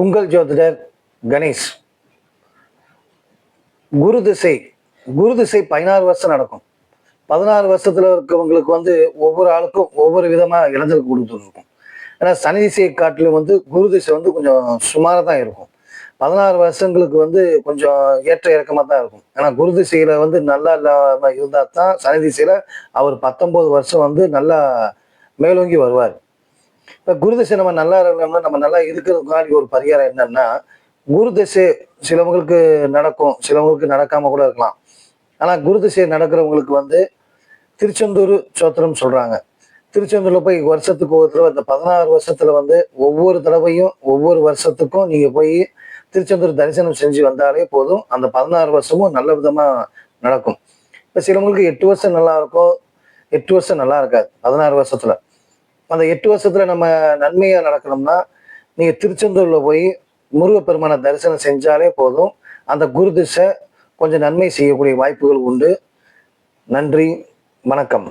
உங்கள் ஜோதிடர் கணேஷ். குரு திசை குரு திசை பதினாறு வருஷம் நடக்கும். பதினாறு வருஷத்துல இருக்கவங்களுக்கு வந்து ஒவ்வொரு ஆளுக்கும் ஒவ்வொரு விதமா இளைஞர்கள் கொடுத்துட்டு இருக்கும் ஏன்னா சனி திசையை காட்டிலும் வந்து குரு திசை வந்து கொஞ்சம் சுமாராக தான் இருக்கும். பதினாறு வருஷங்களுக்கு வந்து கொஞ்சம் ஏற்ற இறக்கமாக தான் இருக்கும். ஏன்னா குரு திசையில வந்து நல்லா இல்லாம இருந்தால் தான் சனி திசையில அவர் பத்தொன்பது வருஷம் வந்து நல்லா மேலோங்கி வருவார். இப்போ குரு திசை நம்ம நல்லா இருக்கணும்னா நம்ம நல்லா இருக்கிறதுக்காண்டி ஒரு பரிகாரம் என்னன்னா குரு திசை சிலவங்களுக்கு நடக்கும் சிலவங்களுக்கு நடக்காம கூட இருக்கலாம். ஆனா குரு திசை நடக்கிறவங்களுக்கு வந்து திருச்செந்தூர் சோத்திரம் சொல்றாங்க. திருச்செந்தூர்ல போய் வருஷத்துக்கு ஒரு தடவை இந்த பதினாறு வருஷத்துல வந்து ஒவ்வொரு தடவையும் ஒவ்வொரு வருஷத்துக்கும் நீங்க போய் திருச்செந்தூர் தரிசனம் செஞ்சு வந்தாலே போதும். அந்த பதினாறு வருஷமும் நல்ல விதமா நடக்கும். இப்போ சிலவங்களுக்கு எட்டு வருஷம் நல்லா இருக்கும் எட்டு வருஷம் நல்லா இருக்காது பதினாறு வருஷத்துல. அந்த எட்டு வருஷத்துல நம்ம நன்மையா நடக்கணும்னா நீங்க திருச்செந்தூர்ல போய் முருகப்பெருமான தரிசனம் செஞ்சாலே போதும். அந்த குரு திசை கொஞ்சம் நன்மை செய்யக்கூடிய வாய்ப்புகள் உண்டு. நன்றி வணக்கம்.